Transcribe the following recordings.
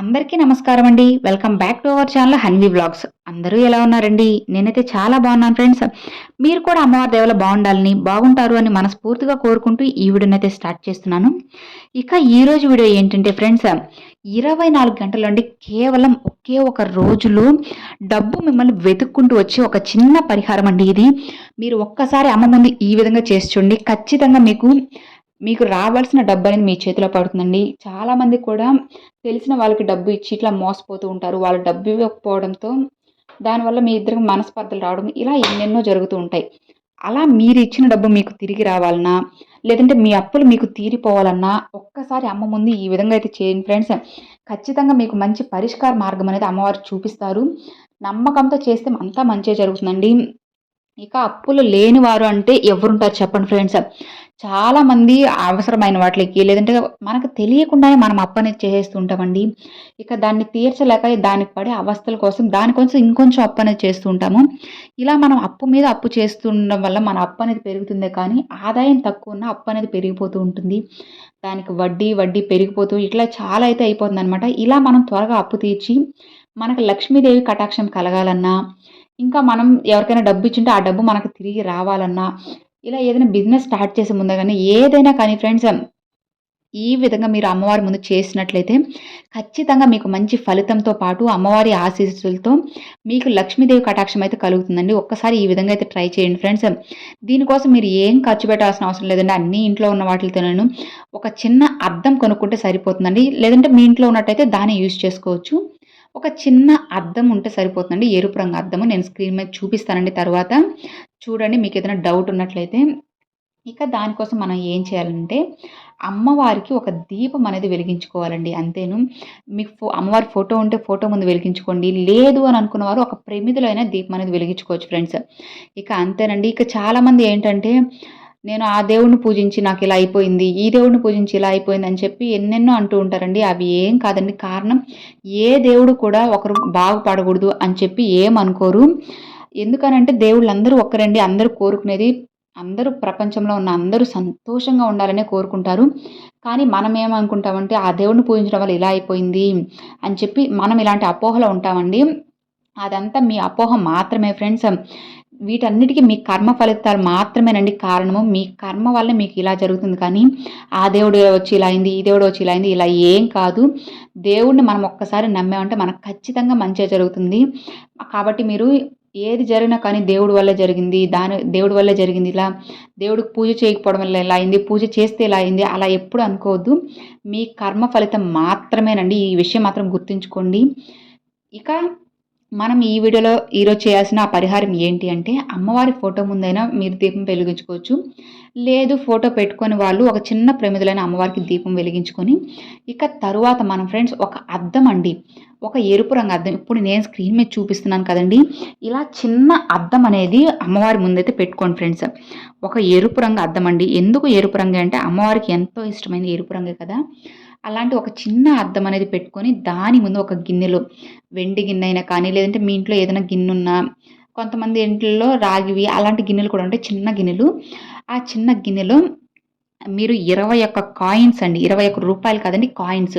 అందరికీ నమస్కారం అండి. Welcome back to our channel Hanvi vlogs. అందరూ ఎలా ఉన్నారండి? నేనైతే చాలా బాగున్నాను ఫ్రెండ్స్. మీరు కూడా అమ్మవారి దేవల బాగుండాలని బాగుంటారు అని మనస్ఫూర్తిగా కోరుకుంటూ ఈ వీడియోనైతే స్టార్ట్ చేస్తున్నాను. ఇక ఈరోజు వీడియో ఏంటంటే ఫ్రెండ్స్ ఇరవై నాలుగు గంటల నుండి కేవలం ఒకే ఒక రోజులో డబ్బు మిమ్మల్ని వెతుక్కుంటూ వచ్చే ఒక చిన్న పరిహారం అండి ఇది. మీరు ఒక్కసారి అమ్మ ముందు ఈ విధంగా చేసి చూడండి. ఖచ్చితంగా మీకు మీకు రావాల్సిన డబ్బు అనేది మీ చేతిలో పడుతుందండి. చాలామంది కూడా తెలిసిన వాళ్ళకి డబ్బు ఇచ్చి ఇట్లా మోసపోతూ ఉంటారు. వాళ్ళు డబ్బు ఇవ్వకపోవడంతో దానివల్ల మీ ఇద్దరికి మనస్పర్ధలు రావడం ఇలా ఎన్నెన్నో జరుగుతూ ఉంటాయి. అలా మీరు ఇచ్చిన డబ్బు మీకు తిరిగి రావాలన్నా లేదంటే మీ అప్పులు మీకు తీరిపోవాలన్నా ఒక్కసారి అమ్మ ముందు ఈ విధంగా అయితే చేయండి ఫ్రెండ్స్. ఖచ్చితంగా మీకు మంచి పరిష్కార మార్గం అనేది అమ్మవారు చూపిస్తారు. నమ్మకంతో చేస్తే అంతా మంచిగా జరుగుతుందండి. ఇక అప్పులు లేని వారు అంటే ఎవరుంటారు చెప్పండి ఫ్రెండ్స్. చాలా మంది అవసరమైన వాటికి లేదంటే మనకు తెలియకుండానే మనం అప్పు అనేది ఇక దాన్ని తీర్చలేక దానికి పడే అవస్థల కోసం దానికోసం ఇంకొంచెం అప్పు అనేది చేస్తుంటాము ఇలా మనం అప్పు మీద అప్పు చేస్తుండడం వల్ల మన అప్పు అనేది పెరుగుతుందే కానీ ఆదాయం తక్కువ ఉన్న అప్పు అనేది పెరిగిపోతూ ఉంటుంది. దానికి వడ్డీ వడ్డీ పెరిగిపోతూ ఇట్లా చాలా అయితే అయిపోతుంది అనమాట ఇలా మనం త్వరగా అప్పు తీర్చి మనకు లక్ష్మీదేవి కటాక్షం కలగాలన్నా ఇంకా మనం ఎవరికైనా డబ్బు ఇచ్చింటే ఆ డబ్బు మనకు తిరిగి రావాలన్నా ఇలా ఏదైనా బిజినెస్ స్టార్ట్ చేసే ముందే కానీ ఏదైనా కానీ ఫ్రెండ్స్ ఈ విధంగా మీరు అమ్మవారి ముందు చేసినట్లయితే ఖచ్చితంగా మీకు మంచి ఫలితంతో పాటు అమ్మవారి ఆశీస్సులతో మీకు లక్ష్మీదేవి కటాక్షం అయితే కలుగుతుందండి. ఒక్కసారి ఈ విధంగా అయితే ట్రై చేయండి ఫ్రెండ్స్. దీనికోసం మీరు ఏం ఖర్చు పెట్టాల్సిన అవసరం లేదండి. అన్ని ఇంట్లో ఉన్న వాటితో నేను ఒక చిన్న అద్దం కొనుక్కుంటే సరిపోతుందండి. లేదంటే మీ ఇంట్లో ఉన్నట్టయితే దాన్ని యూజ్ చేసుకోవచ్చు. ఒక చిన్న అద్దం ఉంటే సరిపోతుందండి. ఎరుపు రంగు అద్దము. నేను స్క్రీన్ మీద చూపిస్తానండి తర్వాత. చూడండి మీకు ఏదైనా డౌట్ ఉన్నట్లయితే. ఇక దానికోసం మనం ఏం చేయాలంటే అమ్మవారికి ఒక దీపం అనేది వెలిగించుకోవాలండి. అంతేను. మీకు ఫో అమ్మవారి ఫోటో ఉంటే ఫోటో ముందు వెలిగించుకోండి. లేదు అని అనుకున్న వారు ఒక ప్రమిదిలో అయినా దీపం అనేది వెలిగించుకోవచ్చు ఫ్రెండ్స్. ఇక అంతేనండి. ఇక చాలామంది ఏంటంటే నేను ఆ దేవుడిని పూజించి నాకు ఇలా అయిపోయింది ఈ దేవుడిని పూజించి ఇలా అయిపోయింది అని చెప్పి ఎన్నెన్నో అంటూ ఉంటారండి. అవి ఏం కాదండి. కారణం ఏ దేవుడు కూడా ఒకరు బాగుపడకూడదు అని చెప్పి ఏమనుకోరు. ఎందుకనంటే దేవుళ్ళు అందరూ ఒక్కరండి. అందరూ కోరుకునేది అందరూ ప్రపంచంలో ఉన్న అందరూ సంతోషంగా ఉండాలనే కోరుకుంటారు. కానీ మనం ఏమనుకుంటామంటే ఆ దేవుడిని పూజించడం వల్ల ఇలా అయిపోయింది అని చెప్పి మనం ఇలాంటి అపోహలో ఉంటామండి. అదంతా మీ అపోహ మాత్రమే ఫ్రెండ్స్. వీటన్నిటికీ మీ కర్మ ఫలితాలు మాత్రమేనండి కారణము. మీ కర్మ వల్ల మీకు ఇలా జరుగుతుంది. కానీ ఆ దేవుడు వచ్చి ఇలా అయింది ఈ దేవుడు వచ్చి ఇలా అయింది ఇలా ఏం కాదు. దేవుడిని మనం ఒక్కసారి నమ్మామంటే మనకు ఖచ్చితంగా మంచిగా జరుగుతుంది. కాబట్టి మీరు ఏది జరిగినా కానీ దేవుడి వల్ల జరిగింది దాని దేవుడి వల్ల జరిగింది ఇలా దేవుడికి పూజ చేయకపోవడం వల్ల ఇలా అయింది పూజ చేస్తే ఇలా అయింది అలా ఎప్పుడు అనుకోవద్దు. మీ కర్మ ఫలితం మాత్రమేనండి. ఈ విషయం మాత్రం గుర్తుంచుకోండి. ఇక మనం ఈ వీడియోలో ఈరోజు చేయాల్సిన పరిహారం ఏంటి అంటే అమ్మవారి ఫోటో ముందైనా మీరు దీపం వెలిగించుకోవచ్చు. లేదు ఫోటో పెట్టుకొని వాళ్ళు ఒక చిన్న ప్రమిదులైన అమ్మవారికి దీపం వెలిగించుకొని ఇక తరువాత మనం ఫ్రెండ్స్ ఒక అద్దం అండి. ఒక ఎరుపు రంగు అద్దం. ఇప్పుడు నేను స్క్రీన్ మీద చూపిస్తున్నాను కదండి. ఇలా చిన్న అద్దం అనేది అమ్మవారి ముందైతే పెట్టుకోండి ఫ్రెండ్స్. ఒక ఎరుపు రంగు అద్దం అండి. ఎందుకు ఎరుపు రంగు అంటే అమ్మవారికి ఎంతో ఇష్టమైన ఎరుపు రంగే కదా. అలాంటి ఒక చిన్న అద్దం అనేది పెట్టుకొని దాని ముందు ఒక గిన్నెలో వెండి గిన్నె అయినా కానీ లేదంటే మీ ఇంట్లో ఏదైనా గిన్నె ఉన్నా కొంతమంది ఇంట్లో రాగివి అలాంటి గిన్నెలు కూడా ఉంటాయి. చిన్న గిన్నెలు. ఆ చిన్న గిన్నెలో మీరు ఇరవై ఒక్క కాయిన్స్ అండి. ఇరవై ఒక్క రూపాయలు కదండి కాయిన్స్.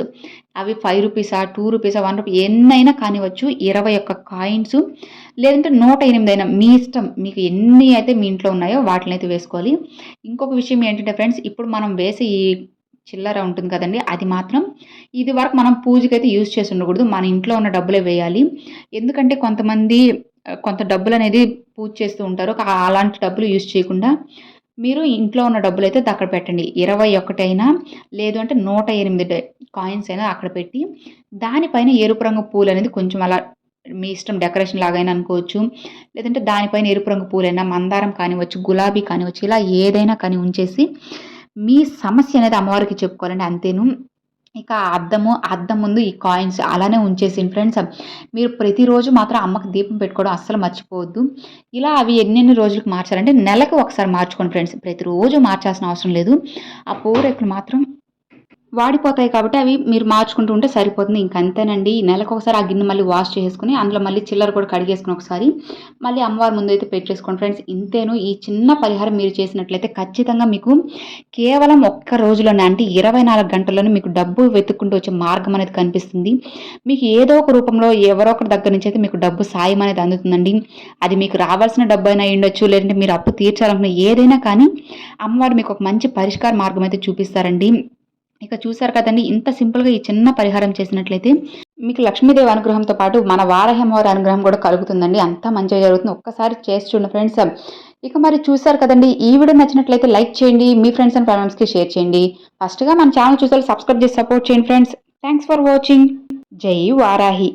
అవి ఫైవ్ రూపీసా టూ రూపీసా వన్ రూపీ ఎన్నైనా కానివచ్చు ఇరవై ఒక్క కాయిన్స్. లేదంటే నూట ఎనిమిది అయినా మీ ఇష్టం మీకు ఎన్ని అయితే మీ ఇంట్లో ఉన్నాయో వాటిని అయితే వేసుకోవాలి. ఇంకొక విషయం ఏంటంటే ఫ్రెండ్స్ ఇప్పుడు మనం వేసే ఈ చిల్లర ఉంటుంది కదండి అది మాత్రం ఇది వరకు మనం పూజకైతే యూజ్ చేసి ఉండకూడదు. మన ఇంట్లో ఉన్న డబ్బులే వేయాలి. ఎందుకంటే కొంతమంది కొంత డబ్బులు అనేది పూజ చేస్తూ ఉంటారు. అలాంటి డబ్బులు యూజ్ చేయకుండా మీరు ఇంట్లో ఉన్న డబ్బులు అయితే అక్కడ పెట్టండి. ఇరవై ఒకటైనా లేదు అంటే నూట ఎనిమిది కాయిన్స్ అయినా అక్కడ పెట్టి దానిపైన ఎరుపు రంగు పూలు అనేది కొంచెం అలా మీ ఇష్టం డెకరేషన్ లాగైనా అనుకోవచ్చు. లేదంటే దానిపైన ఎరుపు రంగు పూలైనా మందారం కానివచ్చు గులాబీ కానివచ్చు ఇలా ఏదైనా కానీ ఉంచేసి మీ సమస్య అనేది అమ్మవారికి చెప్పుకోవాలండి అంతేను. ఇక అద్దము అద్దం ముందు ఈ కాయిన్స్ అలానే ఉంచేసి ఫ్రెండ్స్. మీరు ప్రతిరోజు మాత్రం అమ్మకి దీపం పెట్టుకోవడం అస్సలు మర్చిపోవద్దు. ఇలా అవి ఎన్నెన్ని రోజులకు మార్చాలంటే నెలకు ఒకసారి మార్చుకోండి ఫ్రెండ్స్. ప్రతిరోజు మార్చాల్సిన అవసరం లేదు. ఆ పూరెక్కులు మాత్రం వాడిపోతాయి కాబట్టి అవి మీరు మార్చుకుంటూ ఉంటే సరిపోతుంది. ఇంకంతేనండి నెలకు ఒకసారి ఆ గిన్నె మళ్ళీ వాష్ చేసుకుని అందులో మళ్ళీ చిల్లర కూడా కడిగేసుకుని ఒకసారి మళ్ళీ అమ్మవారి ముందు అయితే పెట్టేసుకోండి ఫ్రెండ్స్. ఇంతేను ఈ చిన్న పరిహారం మీరు చేసినట్లయితే ఖచ్చితంగా మీకు కేవలం ఒక్క రోజులోనే అంటే ఇరవై నాలుగు గంటల్లోనే మీకు డబ్బు వెతుక్కుంటూ వచ్చే మార్గం అనేది కనిపిస్తుంది. మీకు ఏదో ఒక రూపంలో ఎవరో ఒకరి దగ్గర నుంచి అయితే మీకు డబ్బు సాయం అనేది అందుతుందండి. అది మీకు రావాల్సిన డబ్బు అయినా ఉండొచ్చు లేదంటే మీరు అప్పు తీర్చాలనుకున్న ఏదైనా కానీ అమ్మవారు మీకు ఒక మంచి పరిష్కార మార్గం అయితే చూపిస్తారండి. ఇక చూసారు కదండి ఇంత సింపుల్గా ఈ చిన్న పరిహారం చేసినట్లయితే మీకు లక్ష్మీదేవి అనుగ్రహంతో పాటు మన వారహమ్మవారి అనుగ్రహం కూడా కలుగుతుందండి. అంతా మంచిగా జరుగుతుంది. ఒక్కసారి చేసి చూడండి ఫ్రెండ్స్. ఇక మరి చూసారు కదండి ఈ వీడియో నచ్చినట్లయితే లైక్ చేయండి మీ ఫ్రెండ్స్ అండ్ ఫ్యామిలీస్కి షేర్ చేయండి. ఫస్ట్గా మన ఛానల్ చూసారు సబ్స్క్రైబ్ చేసి సపోర్ట్ చేయండి ఫ్రెండ్స్. Thanks for watching. జై వారాహి.